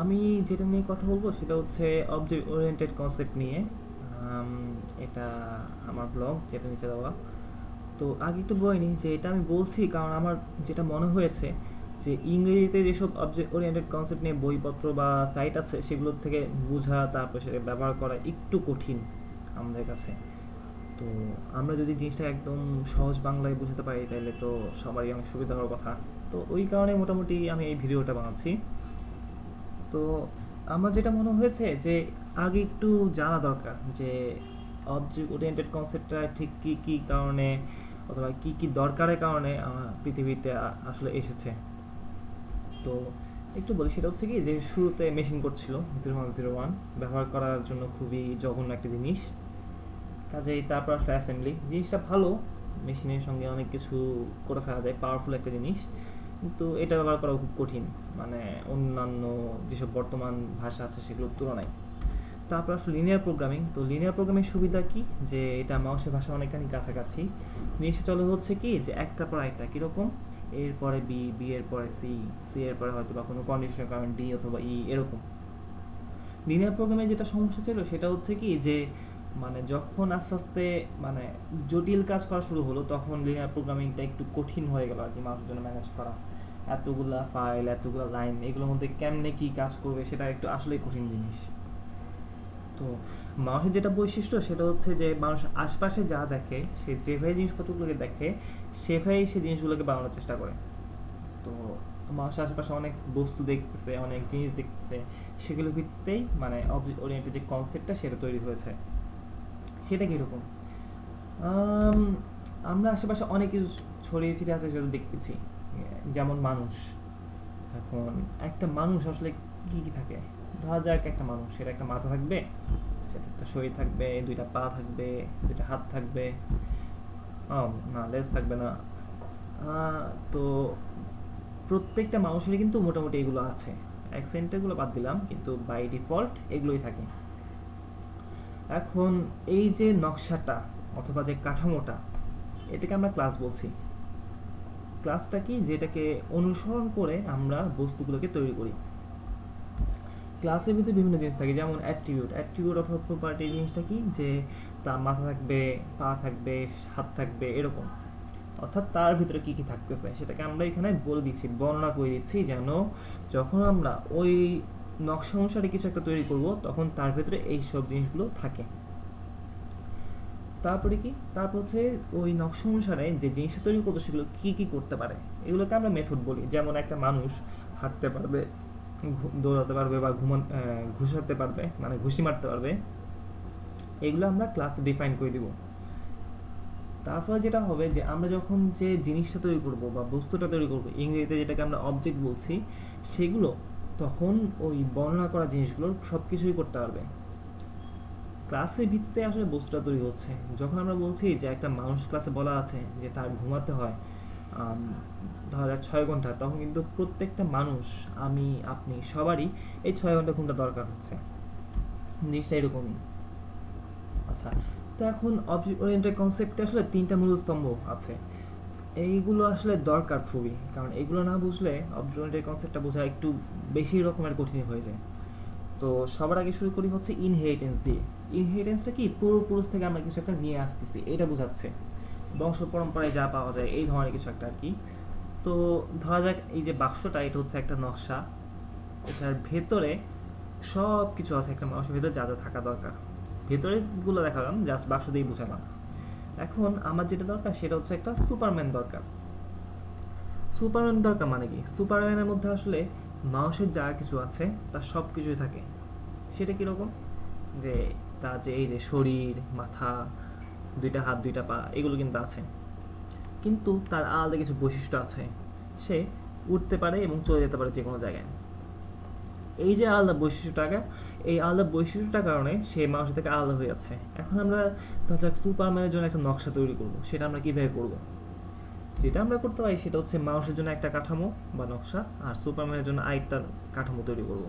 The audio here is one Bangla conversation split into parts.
আমি যেটা নিয়ে কথা বলব সেটা হচ্ছে অবজেক্ট ওরিয়েন্টেড কনসেপ্ট নিয়ে। এটা আমার ব্লগ যেটা নিচে দেওয়া। তো আগে একটু বলিনি যে এটা আমি বলছি কারণ আমার যেটা মনে হয়েছে যে ইংরেজিতে যেসব অবজেক্ট ওরিয়েন্টেড কনসেপ্ট নিয়ে বইপত্র বা সাইট আছে সেগুলোর থেকে বোঝা, তারপর সেটা ব্যবহার করা একটু কঠিন আমাদের কাছে। তো আমরা যদি জিনিসটা একদম সহজ বাংলায় বোঝাতে পারি তাহলে তো সবারই অনেক সুবিধা হওয়ার কথা। তো ওই কারণে মোটামুটি আমি এই ভিডিওটা বানাচ্ছি। তো আমার যেটা মনে হয়েছে যে আগে একটু জানা দরকার যে অবজেক্ট ওরিয়েন্টেড কনসেপ্টটা ঠিক কি কি কারণে অথবা কি কি দরকারের কারণে পৃথিবীতে আসলে এসেছে। তো একটু বলি, সেটা হচ্ছে কি যে শুরুতে মেশিন করছিল জিরো ওয়ান জিরো ওয়ান ব্যবহার করার জন্য খুবই জঘন্য একটা জিনিস। কাজেই তারপর আসলে অ্যাসেম্বলি জিনিসটা ভালো মেশিনের সঙ্গে অনেক কিছু করে ফেলা যায় পাওয়ারফুল একটা জিনিস। কিন্তু এটা ব্যবহার করা খুব কঠিন। মানে অন্যান্য যেসব বর্তমান ভাষা আছে সেগুলোর তুলনায়। তারপর আসলে লিনিয়ার প্রোগ্রামিং তো লিনিয়ার প্রোগ্রামিং সুবিধা কি? যে এটা মাউসের ভাষা অনেকখানি কাছাকাছি। জিনিসটা চলে হচ্ছে কি? যে একটা পর একটা কীরকম এরপরে বি বি এর পরে সি সি এর পরে হয়তো বা কোনো কন্ডিশনের কারণ ডি অথবা ই এরকম। লিনিয়ার প্রোগ্রামে যেটা সমস্যা ছিল সেটা হচ্ছে কি? যে মানে যখন আস্তে আস্তে মানে জটিল কাজ করা শুরু হলো, তখন লিনিয়ার প্রোগ্রামিংটা একটু কঠিন হয়ে গেল আর কি মানুষের জন্য ম্যানেজ করা। এতগুলা ফাইল এতগুলা লাইন এগুলোর মধ্যে কেমনে কি কাজ করবে সেটা একটু আসলেই কঠিন জিনিস। তো মানুষের যেটা বৈশিষ্ট্য সেটা হচ্ছে যে মানুষ আশপাশে যা দেখে, সে যেভাবে জিনিসপত্রগুলোকে দেখে সেভাবেই সে জিনিসগুলোকে বানানোর চেষ্টা করে। তো মানুষ আশেপাশে অনেক বস্তু দেখতেছে, অনেক জিনিস দেখতেছে সেগুলোর ভিত্তিতেই মানে অবজেক্ট ওরিয়েন্টেড যে কনসেপ্টটা সেটা তৈরি হয়েছে। সেটা কীরকম? আমরা আশেপাশে অনেক কিছু ছড়িয়ে ছিটিয়ে আছে সেটা দেখতেছি। যেমন মানুষ। এখন একটা মানুষ আসলে কি কি থাকে? ধরা যাক একটা মানুষ, সেটা একটা মাথা থাকবে, সেটা একটা শরীর থাকবে, দুইটা পা থাকবে, দুইটা হাত থাকবে না, লেজ থাকবে না। তো প্রত্যেকটা মানুষেরই কিন্তু মোটামুটি এগুলো আছে। অ্যাক্সেন্টগুলো বাদ দিলাম, কিন্তু বাই ডিফল্ট এগুলোই থাকে। এখন এই যে নকশাটা অথবা যে কাঠামোটা, এটাকে আমরা ক্লাস বলছি। ক্লাসটা কি? যেটাকে অনুসরণ করে আমরা বস্তুগুলোকে তৈরি করি। ক্লাসের ভিতরে বিভিন্ন জিনিস থাকে, যেমন অ্যাট্রিবিউট অ্যাট্রিবিউট অথবা প্রপার্টি জিনিসটা কি? যে তার মাথা থাকবে, পা থাকবে, হাত থাকবে, এরকম। অর্থাৎ তার ভিতরে কি কি থাকতেছে? সেটাকে আমরা এখানে বলে দিচ্ছি, বর্ণনা করে দিচ্ছি যেন যখন আমরা ওই নকশা অনুসারে কিছু একটা তৈরি করব, তখন তার ভিতরে এই সব জিনিসগুলো থাকে। তারপরে কি? তারপর হচ্ছে ওই নকশা অনুসারে যে জিনিসটা তৈরি করব, সেগুলো কি কি করতে পারে? এগুলোকে আমরা মেথড বলি। যেমন একটা মানুষ হাঁটতে পারবে দৌড়াতে পারবে বা ঘুমান ঘুষাতে পারবে মানে ঘুষি মারতে পারবে। এগুলো আমরা ক্লাসে ডিফাইন করে দিব। তারপরে যেটা হবে যে, আমরা যখন যে জিনিসটা তৈরি করব বা বস্তুটা তৈরি করব, ইংরেজিতে যেটাকে আমরা অবজেক্ট বলছি, সেগুলো তখন ওই বর্ণনা করা জিনিসগুলোর সব কিছুই করতে পারবে। ক্লাসের ভিত্তিতে আসলে বস্তুটা তৈরি হচ্ছে। যখন আমরা বলছি যে একটা মানুষ ক্লাসে বলা আছে যে তার ঘুমাতে হয় ধরা ছয় ঘণ্টা, তখন কিন্তু প্রত্যেকটা মানুষ, আমি, আপনি সবারই এই ছয় ঘণ্টা ঘুমটা দরকার হচ্ছে। জিনিসটা এরকমই। আচ্ছা তো এখন অবজেক্ট ওরিয়েন্টেড কনসেপ্টে আসলে তিনটা মূল স্তম্ভ আছে। এইগুলো আসলে দরকার খুবই। কারণ এগুলো না বুঝলে অবজেক্ট ওরিয়েন্টেড কনসেপ্টটা বোঝা একটু বেশি রকমের কঠিন হয়ে যায়। তো সবার আগে শুরু করি হচ্ছে ইনহেরিটেন্স দিয়ে। ইনহেরিটেন্সটা কি? পূর্বপুরুষ থেকে আমরা কিছু একটা নিয়ে আসতেছি, এটা বোঝাচ্ছে। বংশ পরম্পরায় যা পাওয়া যায়, এই ধরনের কিছু একটা আর কি তো ধরা যাক এই যে বাক্সটা, এটা হচ্ছে একটা নকশা। এটার ভেতরে সব কিছু আছে একটা মানুষের ভেতরে, যা যা থাকা দরকার। ভেতরে গুলো দেখালাম জাস্ট বাক্স দিয়ে বুঝালাম। এখন আমার যেটা দরকার সেটা হচ্ছে একটা সুপারম্যান দরকার। সুপারম্যান দরকার মানে কি? সুপারম্যানের মধ্যে আসলে মানুষের যা কিছু আছে, তার সব কিছুই থাকে। সেটা কীরকম? যে তার যে এই যে শরীর, মাথা, দুইটা হাত, দুইটা পা, এগুলো কিন্তু আছে। কিন্তু তার আলাদা কিছু বৈশিষ্ট্য আছে। সে উঠতে পারে এবং চলে যেতে পারে যে কোনো জায়গায়। এই যে আলাদা বৈশিষ্ট্যটাকে এই আলাদা বৈশিষ্ট্যটার কারণে সে মানুষের থেকে আলাদা হয়ে যাচ্ছে। এখন আমরা ধরা সুপারম্যানের জন্য একটা নকশা তৈরি করব, সেটা আমরা কীভাবে করব? যেটা আমরা করতে পারি সেটা হচ্ছে মানুষের জন্য একটা কাঠামো বা নকশা আর সুপারম্যানের জন্য আরেকটা কাঠামো তৈরি করব।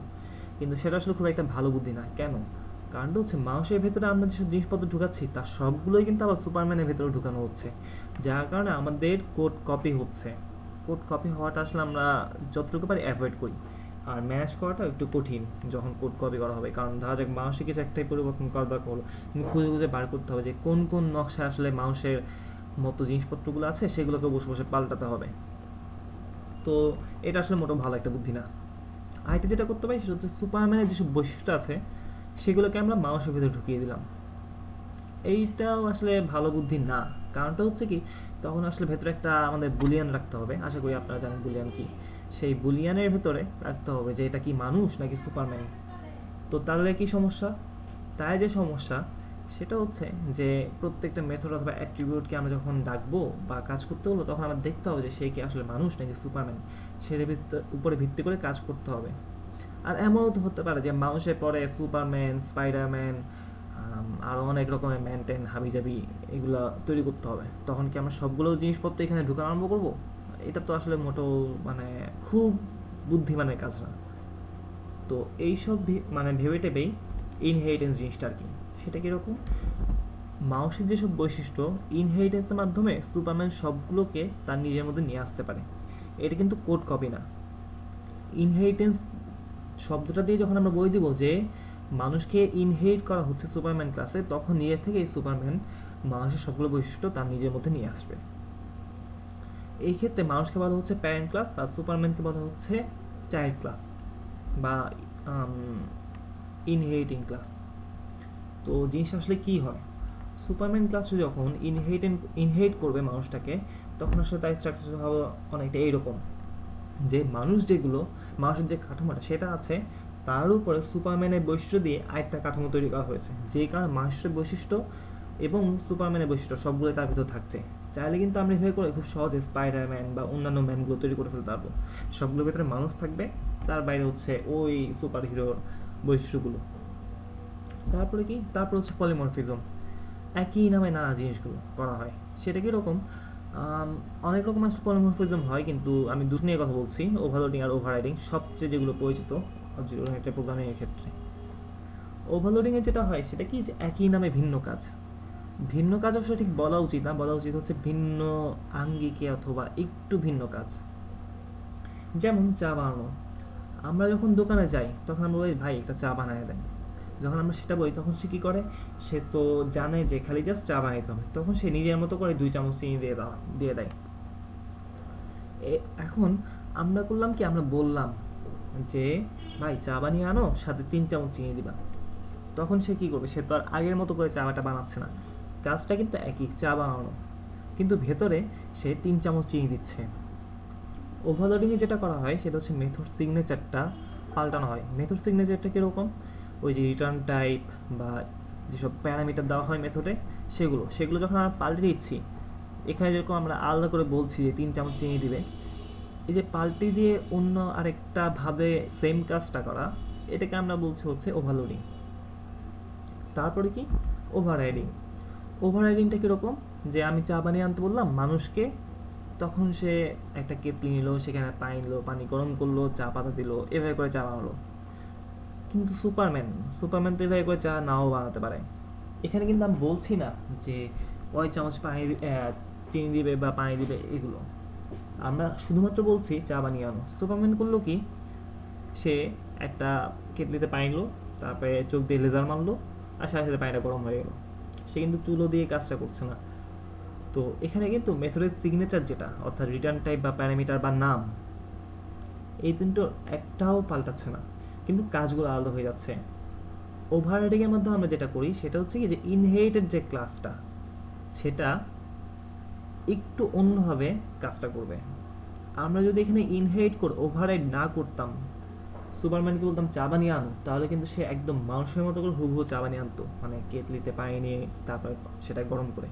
কিন্তু সেটা আসলে খুব একটা ভালো বুদ্ধি না। কেন? কারণটা হচ্ছে মানুষের ভেতরে আমরা যেসব জিনিসপত্র ঢুকাচ্ছি, তার সবগুলোই কিন্তু আবার সুপারম্যানের ভেতরে ঢুকানো হচ্ছে। যার কারণে আমাদের কোড কপি হচ্ছে। কোড কপি হওয়াটা আসলে আমরা যতটুকু পারি অ্যাভয়েড করি। আর ম্যানেজ করাটা একটু কঠিন যখন কোড কপি করা হবে। কারণ ধরা যাক মাউসে কিছু একটাই পরিবর্তন করা দরকার হলো। খুঁজে খুঁজে বার করতে হবে যে কোন কোন নকশা আসলে মাউসের মতো জিনিসপত্রগুলো আছে, সেগুলোকে বসে বসে পাল্টাতে হবে। তো এটা আসলে মোটেও ভালো একটা বুদ্ধি না। আরেকটা যেটা করতে পারি সেটা হচ্ছে সুপারম্যানের যেসব বৈশিষ্ট্য আছে, সেগুলোকে আমরা মাউসের ভিতরে ঢুকিয়ে দিলাম। এইটাও আসলে ভালো বুদ্ধি না। কারণটা হচ্ছে কি, তখন আসলে ভেতরে একটা আমাদের বুলিয়ান রাখতে হবে। আশা করি আপনারা জানেন বুলিয়ান কি। সেই বুলিয়ানের ভেতরে রাখতে হবে যে এটা কি মানুষ নাকি সুপারম্যান? তো তাহলে কি সমস্যা? তাই যে সমস্যা, সেটা হচ্ছে যে প্রত্যেকটা মেথড অথবা অ্যাট্রিবিউটকে আমরা যখন ডাকবো বা কাজ করতে হলো তখন আমরা দেখতে হবে যে সে কি আসলে মানুষ নাকি সুপারম্যান? সেটার উপরে ভিত্তি করে কাজ করতে হবে। আর এমনও তো হতে পারে যে মানুষের পরে সুপারম্যান, স্পাইডারম্যান আরও অনেক রকমের ম্যানটেন হাবিজাবি এগুলো তৈরি করতে হবে। তখন কি আমরা সবগুলো জিনিসপত্র এখানে ঢুকানো আরম্ভ করব? এটা তো আসলে মোটো মানে খুব বুদ্ধিমানের কাজ না। তো এইসব মানে ভেবে টেবেই ইনহেরিটেন্স জিনিসটা আর কি। সেটা কীরকম? মাউসের যেসব বৈশিষ্ট্য ইনহেরিটেন্সের মাধ্যমে সুপারম্যান সবগুলোকে তার নিজের মধ্যে নিয়ে আসতে পারে। এটা কিন্তু কোড কপি না। ইনহেরিটেন্স শব্দটা দিয়ে যখন আমরা বই দিব যে মানুষকে ইনহেরিট করা হচ্ছে সুপারম্যান ক্লাসে তখন নিজে থেকে এই সুপারম্যান মানুষের সবগুলো বৈশিষ্ট্য তার নিজের মধ্যে নিয়ে আসবে। এই ক্ষেত্রে মানুষকে বলা হচ্ছে প্যারেন্ট ক্লাস আর সুপারম্যানকে বলা হচ্ছে চাইল্ড ক্লাস বা ইনহেরিটিং ক্লাস তো জিনিসটা আসলে কি হয়? সুপারম্যান ক্লাসে যখন ইনহেরিটেন ইনহেরিট করবে মানুষটাকে, তখন আসলে তার স্ট্রাকচার হবে অনেকটা এইরকম যে মানুষ যেগুলো, মানুষের যে কাঠামোটা সেটা আছে, তার উপরে সুপারম্যানের বৈশিষ্ট্য দিয়ে আরেকটা কাঠামো তৈরি করা হয়েছে। যে কারণে মানুষের বৈশিষ্ট্য এবং সুপারম্যানের বৈশিষ্ট্য সবগুলো তার ভিতর থাকছে। চাইলে কিন্তু আমরা এভাবে করে খুব সহজে স্পাইডারম্যান বা অন্যান্য ম্যানগুলো তৈরি করে ফেলতে পারব। সবগুলোর ভেতরে মানুষ থাকবে, তার বাইরে হচ্ছে ওই সুপার হিরোর বৈশিষ্ট্যগুলো। তারপরে কি? তারপর হচ্ছে পলিমরফিজম একই নামে নানা জিনিসগুলো করা হয়। সেটা কীরকম অনেক রকম আসলে পলিমরফিজম হয়, কিন্তু আমি দুটো নিয়ে কথা বলছি ওভারলোডিং আর ওভাররাইডিং সবচেয়ে যেগুলো পরিচিত একটা প্রোগ্রামিংয়ের ক্ষেত্রে। ওভারলোডিংয়ে যেটা হয়, সেটা কি? যে একই নামে ভিন্ন কাজ। ভিন্ন কাজ অবশ্য ঠিক বলা উচিত না, বলা উচিত হচ্ছে ভিন্ন আঙ্গিকে অথবা একটু ভিন্ন কাজ। যেমন চা বানানো। আমরা যখন দোকানে যাই, তখন আমরা বলি, ভাই, একটা চা বানায় দেন। যখন আমরা সেটা বলি, তখন সে কী করে? সে তো জানে যে খালি জাস্ট চা বানাইতে হবে। তখন সে নিজের মতো করে দুই চামচ চিনি দিয়ে দেওয়া, দিয়ে দেয়। এখন আমরা করলাম কি? আমরা বললাম যে, ভাই, চা বানিয়ে আনো, সাথে তিন চামচ চিনি দিবা। তখন সে কি করবে? সে তো আর আগের মতো করে চাটা বানাচ্ছে না। কাজটা কিন্তু একই চা বানানো। কিন্তু ভেতরে সে তিন চামচ চিনি দিচ্ছে। ওভারলোডিংয়ে যেটা করা হয়, সেটা হচ্ছে মেথড সিগনেচারটা পাল্টানো হয়। মেথড সিগনেচারটা কীরকম? ওই যে রিটার্ন টাইপ বা যেসব প্যারামিটার দেওয়া হয় মেথডে সেগুলো। সেগুলো যখন আমরা পাল্টে দিচ্ছি, এখানে যেরকম আমরা আলাদা করে বলছি যে তিন চামচ চিনি দিবে, এই যে পাল্টে দিয়ে অন্য আরেকটা ভাবে সেম কাজটা করা, এটাকে আমরা বলছি হচ্ছে ওভারলোডিং তারপরে কি? ওভাররাইডিং ওভাররাইডিংটা কীরকম? যে আমি চা বানিয়ে আনতে বললাম, মানুষকে, তখন সে একটা কেতলি নিল, সেখানে পানি নিল, পানি গরম করল, চা পাতা দিল, এভাবে করে চা বানালো। কিন্তু সুপারম্যান সুপারম্যান তো এভাবে করে চা নাও বানাতে পারে। এখানে কিন্তু আমি বলছি না যে কয় চামচ পানি চিনি দিবে বা পানি দিবে, এগুলো। আমরা শুধুমাত্র বলছি চা বানিয়ে আনো। সুপারম্যান করল কি? সে একটা কেটলিতে পানি নিল, তারপরে চোখ দিয়ে লেজার মারলো, আর সাথে সাথে পানিটা গরম হয়ে গেলো। সে কিন্তু চুলো দিয়ে কাজটা করছে না। তো এখানে কিন্তু মেথডের সিগনেচার যেটা, অর্থাৎ রিটার্ন টাইপ বা প্যারামিটার বা নাম, এই তিনটো একটাও পাল্টাচ্ছে না। কিন্তু কাজগুলো আলাদা হয়ে যাচ্ছে। ওভাররাইডিংয়ের মাধ্যমে আমরা যেটা করি, সেটা হচ্ছে কি যে ইনহেরিটেড যে ক্লাসটা সেটা একটু অন্যভাবে কাজটা করবে। আমরা যদি এখানে ইনহেরিট করে ওভাররাইড না করতাম সুপারম্যানকে বলতাম, চা বানিয়ে আনো। তাহলে কিন্তু সে একদম মানুষের মতো করে হুবহু চা বানিয়ে আনতো। মানে কেতলিতে পানি নিয়ে তারপরে সেটা গরম করে।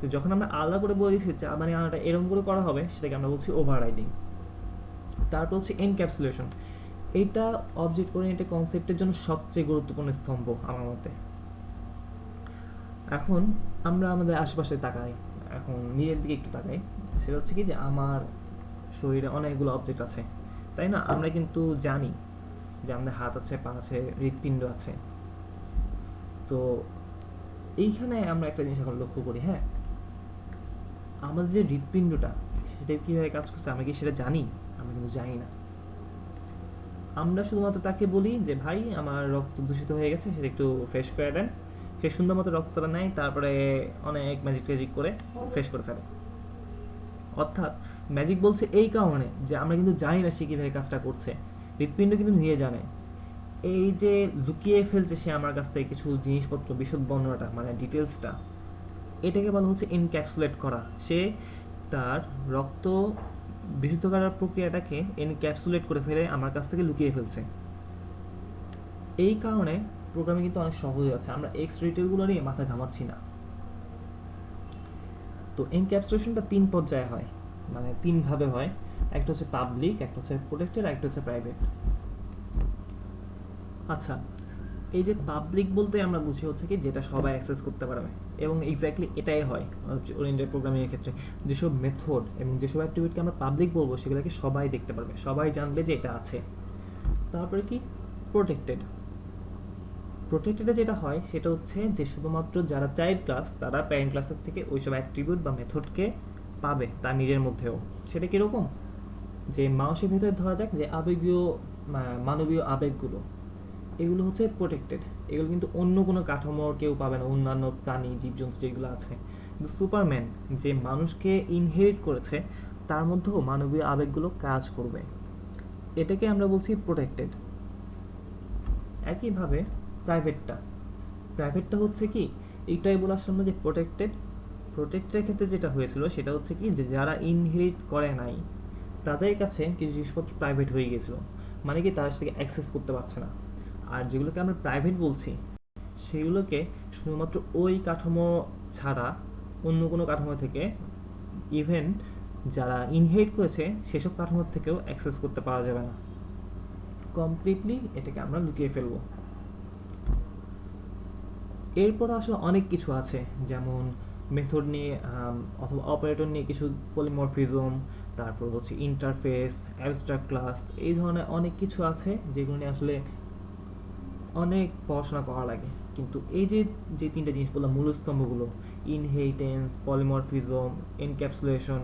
তো যখন আমরা আলাদা করে বলে দিচ্ছি চা বানিয়ে আনাটা এরকম করে করা হবে, সেটাকে আমরা বলছি ওভাররাইডিং তারপর হচ্ছে এনক্যাপসুলেশন এইটা অবজেক্ট ওরিয়েন্টেড কনসেপ্টের জন্য সবচেয়ে গুরুত্বপূর্ণ স্তম্ভ আমার মতে। এখন আমরা আমাদের আশেপাশে তাকাই। এখন নিজের দিকে একটু তাকাই। সেটা হচ্ছে কি যে আমার শরীরে অনেকগুলো অবজেক্ট আছে। তাই না? আমরা কিন্তু জানি যে আমাদের হাত আছে, পা আছে, হৃৎপিণ্ড আছে। তো এইখানে আমরা একটা জিনিস এখন লক্ষ্য করি হ্যাঁ? আমাদের যে হৃৎপিণ্ডটা, সেটা কীভাবে কাজ করছে, আমরা কি সেটা জানি? আমরা কিন্তু জানি না। আমরা শুধুমাত্র তাকে বলি যে, ভাই, আমার রক্ত দূষিত হয়ে গেছে, সেটা একটু ফ্রেশ করে দেন। সে সুন্দর মতো রক্তটা নেয়, তারপরে অনেক ম্যাজিক ট্যাজিক করে ফ্রেশ করে ফেলে। অর্থাৎ ম্যাজিক বলছে এই কারণে যে আমরা কিন্তু জানি না সে কীভাবে কাজটা করছে। হৃৎপিণ্ড কিন্তু নিয়ে জানে। এই যে লুকিয়ে ফেলছে সে আমার কাছ থেকে কিছু জিনিসপত্র, বিশদ বর্ণনাটা মানে ডিটেলসটা এটাকে বলা হচ্ছে এনক্যাপসুলেট করা। সে তার রক্ত বিশুদ্ধ করার প্রক্রিয়াটাকে এনক্যাপসুলেট করে ফেলে আমার কাছ থেকে লুকিয়ে ফেলছে। এই কারণে প্রোগ্রামিং কিন্তু অনেক সহজ আছে আমরা এক্স রিটেলগুলো নিয়ে মাথা ঘামাচ্ছি না। তো এনক্যাপসুলেশনটা তিন পর্যায়ে হয়। মানে তিন ভাবে হয়। একটা হচ্ছে পাবলিক একটা হচ্ছে প্রোটেক্টেড একটা হচ্ছে প্রাইভেট আচ্ছা এই যে পাবলিক বলতে আমরা বুঝি হচ্ছে কি, যেটা সবাই অ্যাক্সেস করতে পারবে। এবং এক্স্যাক্টলি এটাই হয় ওরিয়েন্টেড প্রোগ্রামিং এর ক্ষেত্রে। যেসব মেথড এবং যেসব অ্যাক্টিভিটিকে আমরা পাবলিক বলব, সেগুলোকে সবাই দেখতে পারবে। সবাই জানবে যে এটা আছে। তারপরে কি? প্রোটেক্টেড প্রোটেক্টেডে যেটা হয়, সেটা হচ্ছে যে শুধুমাত্র যারা চাইল্ড ক্লাস তারা প্যারেন্ট ক্লাসের থেকে ওইসব অ্যাট্রিবিউট বা মেথডকে পাবে তার নিজের মধ্যেও। সেটা কীরকম? যে মানুষের ভেতরে ধরা যাক যে আবেগীয় মানবীয় আবেগগুলো, এগুলো হচ্ছে প্রোটেক্টেড এগুলো কিন্তু অন্য কোনো কাঠামোর কেউ পাবে না। অন্যান্য প্রাণী, জীবজন্তু যেগুলো আছে। কিন্তু সুপারম্যান যে মানুষকে ইনহেরিট করেছে, তার মধ্যেও মানবীয় আবেগগুলো কাজ করবে। এটাকে আমরা বলছি প্রোটেক্টেড একইভাবে প্রাইভেটটা প্রাইভেটটা হচ্ছে কি? এইটাই বলে আসলাম যে প্রোটেক্টেড প্রোটেক্টের ক্ষেত্রে যেটা হয়েছিল সেটা হচ্ছে কি যে যারা ইনহেরিট করে নাই, তাদের কাছে কিছু জিনিসপত্র প্রাইভেট হয়ে গেছিল মানে কি তারা সেটাকে অ্যাক্সেস করতে পারছে না। আর যেগুলোকে আমরা প্রাইভেট বলছি, সেগুলোকে শুধুমাত্র ওই কাঠামো ছাড়া অন্য কোনো কাঠামো থেকে ইভেন যারা ইনহেরিট করেছে, সেসব কাঠামোর থেকেও অ্যাক্সেস করতে পারা যাবে না। কমপ্লিটলি এটাকে আমরা লুকিয়ে ফেলব। এরপর আসলে অনেক কিছু আছে, যেমন মেথড নিয়ে অথবা অপারেটর নিয়ে কিছু পলিমরফিজম তারপর হচ্ছে ইন্টারফেস অ্যাবস্ট্রাক্ট ক্লাস এই ধরনের অনেক কিছু আছে যেগুলো নিয়ে আসলে অনেক পড়াশোনা করা লাগে। কিন্তু এই যে যে তিনটা জিনিস বললাম মূল স্তম্ভগুলো ইনহেরিটেন্স পলিমরফিজম এনক্যাপসুলেশন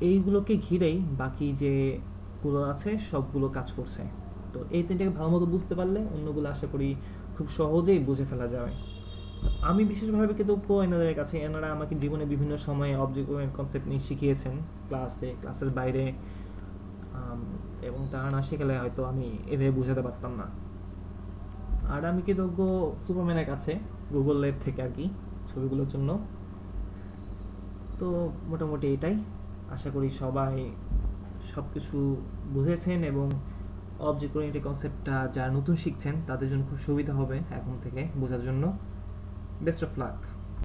এইগুলোকে ঘিরেই বাকি যেগুলো আছে, সবগুলো কাজ করছে। তো এই তিনটাকে ভালো মতো বুঝতে পারলে অন্যগুলো আশা করি খুব সহজেই বুঝে ফেলা যাবে। আমি বিশেষভাবে কৃতজ্ঞ এনাদের কাছে। এনারা আমাকে জীবনে বিভিন্ন সময়ে অবজেক্ট কনসেপ্ট নিয়ে শিখিয়েছেন। ক্লাসে ক্লাসের বাইরে এবং তারা না শেখালে হয়তো আমি এভাবে বুঝাতে পারতাম না। আর আমি কৃতজ্ঞ সুপারম্যানের কাছে গুগল ল্যাব থেকে আর কি, ছবিগুলোর জন্য। তো মোটামুটি এটাই। আশা করি সবাই সব কিছু বুঝেছেন এবং অবজেক্ট কনসেপ্টটা যারা নতুন শিখছেন, তাদের জন্য খুব সুবিধা হবে এখন থেকে বোঝার জন্য। Best of luck.